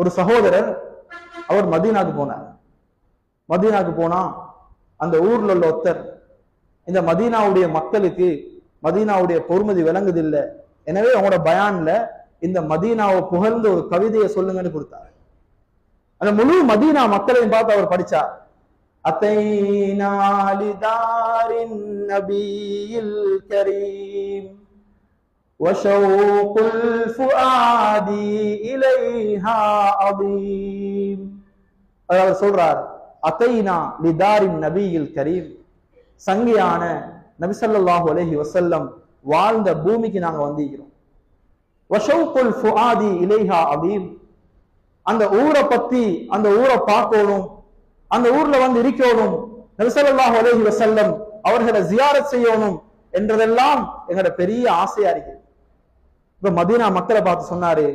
ஒரு சகோதரர் அவர் மதீனாக்கு போனார். மதீனாக்கு போனா அந்த ஊர்ல உள்ள ஒருத்தர் இந்த மதீனாவுடைய மக்களுக்கு மதீனாவுடைய பொறுமதி விளங்குதில்லை. எனவே அவங்களோட பயான்ல இந்த மதீனாவை புகழ்ந்து ஒரு கவிதையை சொல்லுங்கன்னு கொடுத்தார். அந்த முழு மதீனா மக்களையும் பார்த்து அவர் படிச்சார். அத்தைனா லிதாரின் நபியில் கரீம். وشوق الفؤاد إليها عظيم அதாவது சொல்றார் அத்தைனா லிதாரின் நபியில் கரீம் சங்கியான நபி ஸல்லல்லாஹு அலைஹி வஸல்லம் வாழ்ந்த பூமிக்கு நாங்க வந்திருக்கிறோம் வஷௌகுல் ஃபுஆதி இலைஹா அதீம் அந்த ஊரை பத்தி அந்த ஊரை பார்க்கணும் அந்த ஊர்ல வந்து இருக்கணும் நபி ஸல்லல்லாஹு அலைஹி வஸல்லம் அவர்களை ஜியாரத் செய்யணும் என்றதெல்லாம் எங்களோட பெரிய ஆசையா இருக்கு இப்ப மதீனா மக்களை பார்த்து சொன்னாரு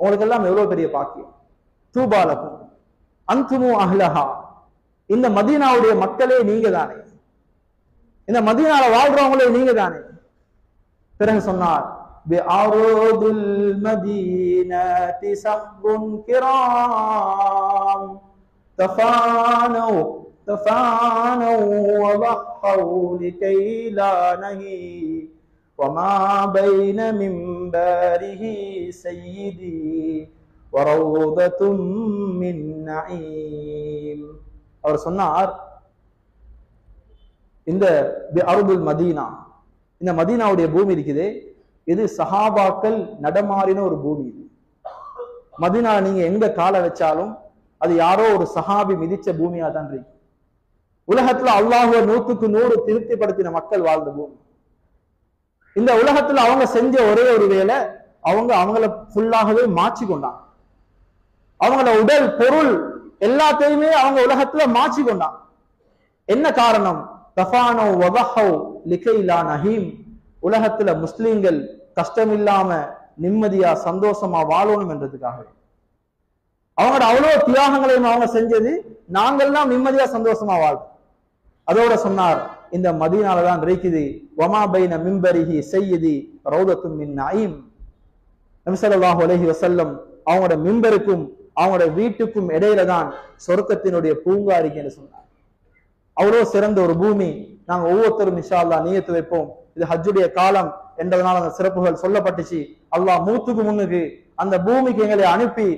உங்களுக்கு எல்லாம் எவ்வளவு பெரிய பாக்கியம்? தூபாலக்கும் அந்துமு அஹ்லஹா. இந்த மதீனாவுடைய மக்களே நீங்க தானே இந்த மதீனால வாழ்றவங்களே நீங்க தானே பிறகு சொன்னார் بأرض المدينة سحب كرام تفانوا تفانوا وضحوا لكي لا نهي وما بين منبره سيدي وروضة من نعيم அவர் சொன்னார் இந்த அருபுல் மதீனா இந்த மதீனாவுடைய பூமி இருக்குதே இது சஹாபாக்கள் நடமாறின ஒரு பூமி இது. மதினா நீங்க எங்க காலை வச்சாலும் அது யாரோ ஒரு சஹாபி மிதிச்ச பூமியா தான் இருக்கு. உலகத்துல அல்லாஹுவ நூத்துக்கு நூறு திருப்திப்படுத்தின மக்கள் வாழ்ந்த பூமி. இந்த உலகத்துல அவங்க செஞ்ச ஒரே ஒரு வேலை அவங்க அவங்கள ஃபுல்லாகவே மாற்றி கொண்டாங்க அவங்கள உடல் பொருள் எல்லாத்தையுமே அவங்க உலகத்துல மாற்றி கொண்டாங்க என்ன காரணம்? தஃபானோ வதஹோ லிகைலா நஹீம். உலகத்துல முஸ்லிம்கள் கஷ்டம் இல்லாம நிம்மதியா சந்தோஷமா வாழணும் என்றதுக்காக. அவங்களோட அவ்வளவு தியாகங்களையும் அவங்க செஞ்சது நாங்கள்லாம் நிம்மதியா சந்தோஷமா வாழ்வோம் அதோட சொன்னார் இந்த மதியனால தான் இருக்குது வமா பைன மிம்பரிஹி செய்யதி ரௌதத்தும் மின் நயீம். நபிசல்லாஹு வசல்லம் அவங்களோட மிம்பருக்கும் அவங்களோட வீட்டுக்கும் இடையில தான் சொர்க்கத்தினுடைய பூங்கா இருக்குன்னு சொன்னார். அவ்வளோ சிறந்த ஒரு பூமி. நாங்க ஒவ்வொருத்தரும் இன்ஷா அல்லா நியத்து வைப்போம். இது ஹஜ்ஜுடைய காலம் என்றதனால அந்த சிறப்புகள் சொல்லப்பட்டுச்சு. அல்லாஹ் மூத்துக்கு முன்னுக்கு அந்த பூமிக்கு எங்களை அனுப்பி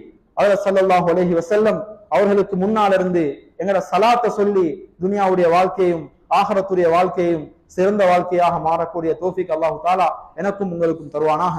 அவர் சல்லாஹ் உலகி வசல்லம் அவர்களுக்கு முன்னால் இருந்து எங்கட சலாத்தை சொல்லி துனியாவுடைய வாழ்க்கையும் ஆகரத்துடைய வாழ்க்கையும் சிறந்த வாழ்க்கையாக மாறக்கூடிய தோஃபிக் அல்லாஹு தாலா எனக்கும் உங்களுக்கும் தருவானாக.